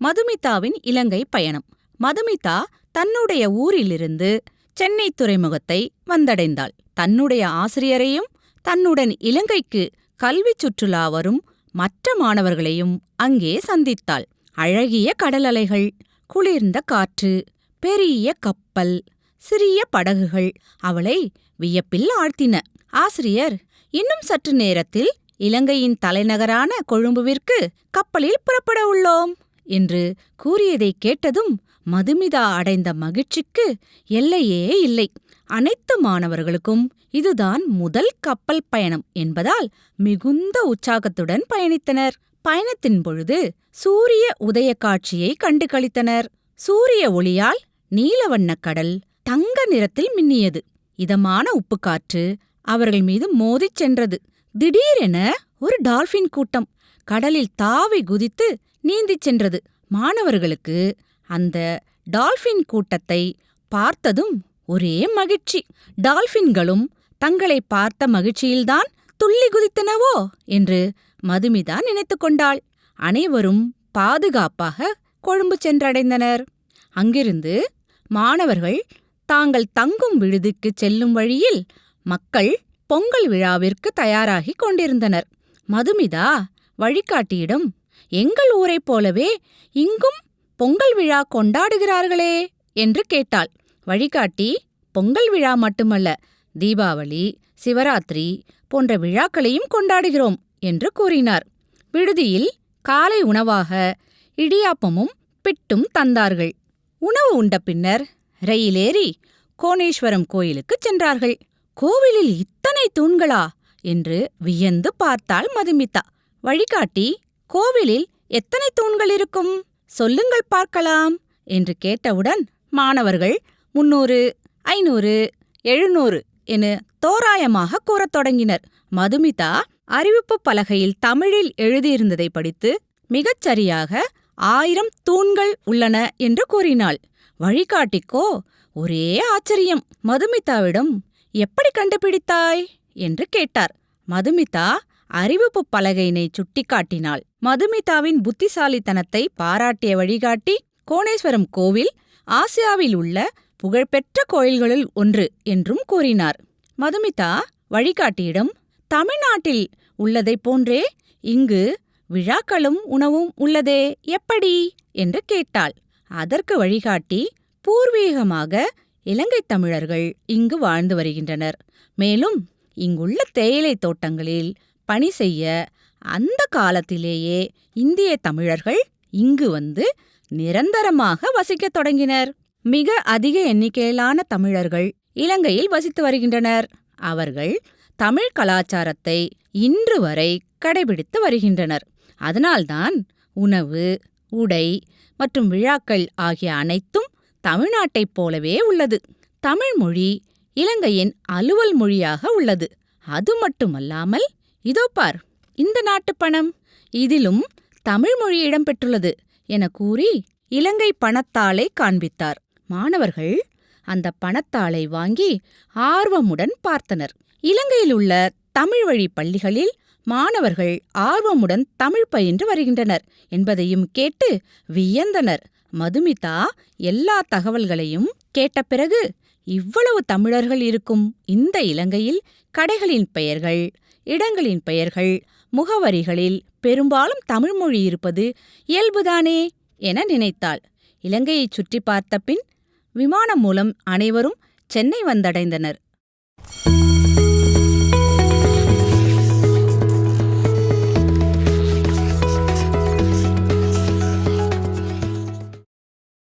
மதுமிதாவின் இலங்கை பயணம். மதுமிதா தன்னுடைய ஊரிலிருந்து சென்னை துறைமுகத்தை வந்தடைந்தாள். தன்னுடைய ஆசிரியரையும் தன்னுடன் இலங்கைக்கு கல்வி சுற்றுலா வரும் மற்ற மாணவர்களையும் அங்கே சந்தித்தாள். அழகிய கடல் அலைகள் குளிர்ந்த காற்று பெரிய கப்பல் சிறிய படகுகள் அவளை வியப்பில் ஆழ்த்தின. ஆசிரியர் இன்னும் சற்று நேரத்தில் இலங்கையின் தலைநகரான கொழும்புவிற்கு கப்பலில் புறப்பட உள்ளோம். என்று கூறியதைக் கேட்டதும் மதுமிதா அடைந்த மகிழ்ச்சிக்கு எல்லையே இல்லை. அனைத்து மாணவர்களுக்கும் இதுதான் முதல் கப்பல் பயணம் என்பதால் மிகுந்த உற்சாகத்துடன் பயணித்தனர். பயணத்தின் பொழுது சூரிய உதய காட்சியை கண்டு களித்தனர் சூரிய ஒளியால் நீலவண்ணக் கடல் தங்க நிறத்தில் மின்னியது. இதமான உப்புக்காற்று அவர்கள் மீது மோதிச் சென்றது. திடீரென ஒரு டால்பின் கூட்டம். கடலில் தாவி குதித்து நீந்திச் சென்றது. மாணவர்களுக்கு அந்த டால்பின் கூட்டத்தை பார்த்ததும் ஒரே மகிழ்ச்சி. டால்பின்களும் தங்களை பார்த்த மகிழ்ச்சியில்தான் துள்ளி குதித்தனவோ என்று மதுமிதா நினைத்துக் கொண்டாள். அனைவரும் பாதுகாப்பாக கொழும்பு சென்றடைந்தனர். அங்கிருந்து மாணவர்கள் தாங்கள் தங்கும் விடுதிக்குச் செல்லும் வழியில் மக்கள் பொங்கல் விழாவிற்கு தயாராகிக் கொண்டிருந்தனர். மதுமிதா வழிகாட்டியிடம் எங்கள் ஊரைப் போலவே இங்கும் பொங்கல் விழா கொண்டாடுகிறார்களே என்று கேட்டாள். வழிகாட்டி பொங்கல் விழா மட்டுமல்ல தீபாவளி சிவராத்திரி போன்ற விழாக்களையும் கொண்டாடுகிறோம் என்று கூறினார். விடுதியில் காலை உணவாக இடியாப்பமும் பிட்டும் தந்தார்கள். உணவு உண்ட பின்னர் ரயிலேறி கோணேஸ்வரம் கோயிலுக்குச் சென்றார்கள். கோவிலில் இத்தனை தூண்களா? என்று வியந்து பார்த்தாள் மதுமிதா. வழிகாட்டி கோவிலில் எத்தனை தூண்கள் இருக்கும்? சொல்லுங்கள் பார்க்கலாம் என்று கேட்டவுடன் மாணவர்கள் முன்னூறு ஐநூறு எழுநூறு என தோராயமாக கூறத் தொடங்கினர். மதுமிதா அறிவிப்பு பலகையில் தமிழில் எழுதியிருந்ததை படித்து மிகச் சரியாக ஆயிரம் தூண்கள் உள்ளன என்று கூறினாள். வழிகாட்டிக்கோ ஒரே ஆச்சரியம். மதுமிதாவிடம் எப்படி கண்டுபிடித்தாய்? என்று கேட்டார். மதுமிதா அறிவிப்பு பலகையினை சுட்டிக்காட்டினாள். மதுமிதாவின் புத்திசாலித்தனத்தை பாராட்டிய வழிகாட்டி கோணேஸ்வரம் கோவில் ஆசியாவில் உள்ள புகழ்பெற்ற கோயில்களில் ஒன்று என்றும் கூறினார். மதுமிதா வழிகாட்டியிடம் தமிழ்நாட்டில் உள்ளதைப் போன்றே இங்கு விழாக்களும் உணவும் உள்ளதே எப்படி என்று கேட்டாள். அதற்கு வழிகாட்டி பூர்வீகமாக இலங்கைத் தமிழர்கள் இங்கு வாழ்ந்து வருகின்றனர். மேலும் இங்குள்ள தேயிலைத் தோட்டங்களில் பணி செய்ய அந்த காலத்திலேயே இந்திய தமிழர்கள் இங்கு வந்து நிரந்தரமாக வசிக்கத் தொடங்கினர். மிக அதிக எண்ணிக்கையிலான தமிழர்கள் இலங்கையில் வசித்து வருகின்றனர். அவர்கள் தமிழ் கலாச்சாரத்தை இன்று வரை கடைபிடித்து வருகின்றனர். அதனால்தான் உணவு உடை மற்றும் விழாக்கள் ஆகிய அனைத்தும் தமிழ்நாட்டைப் போலவே உள்ளது. தமிழ் மொழி இலங்கையின் அலுவல் மொழியாக உள்ளது. அது மட்டுமல்லாமல் இதோ பார் இந்த நாட்டுப் பணம் இதிலும் தமிழ் மொழி இடம்பெற்றுள்ளது என கூறி இலங்கை பணத்தாளை காண்பித்தார். மாணவர்கள் அந்த பணத்தாளை வாங்கி ஆர்வமுடன் பார்த்தனர். இலங்கையில் உள்ள தமிழ் வழி பள்ளிகளில் மாணவர்கள் ஆர்வமுடன் தமிழ் பயின்று வருகின்றனர் என்பதையும் கேட்டு வியந்தனர். மதுமிதா எல்லா தகவல்களையும் கேட்ட பிறகு இவ்வளவு தமிழர்கள் இருக்கும் இந்த இலங்கையில் கடைகளின் பெயர்கள் இடங்களின் பெயர்கள். முகவரிகளில் பெரும்பாலும் தமிழ் மொழி இருப்பது இயல்புதானே என நினைத்தாள். இலங்கையைச் சுற்றி பார்த்த பின் விமானம் மூலம் அனைவரும் சென்னை வந்தடைந்தனர்.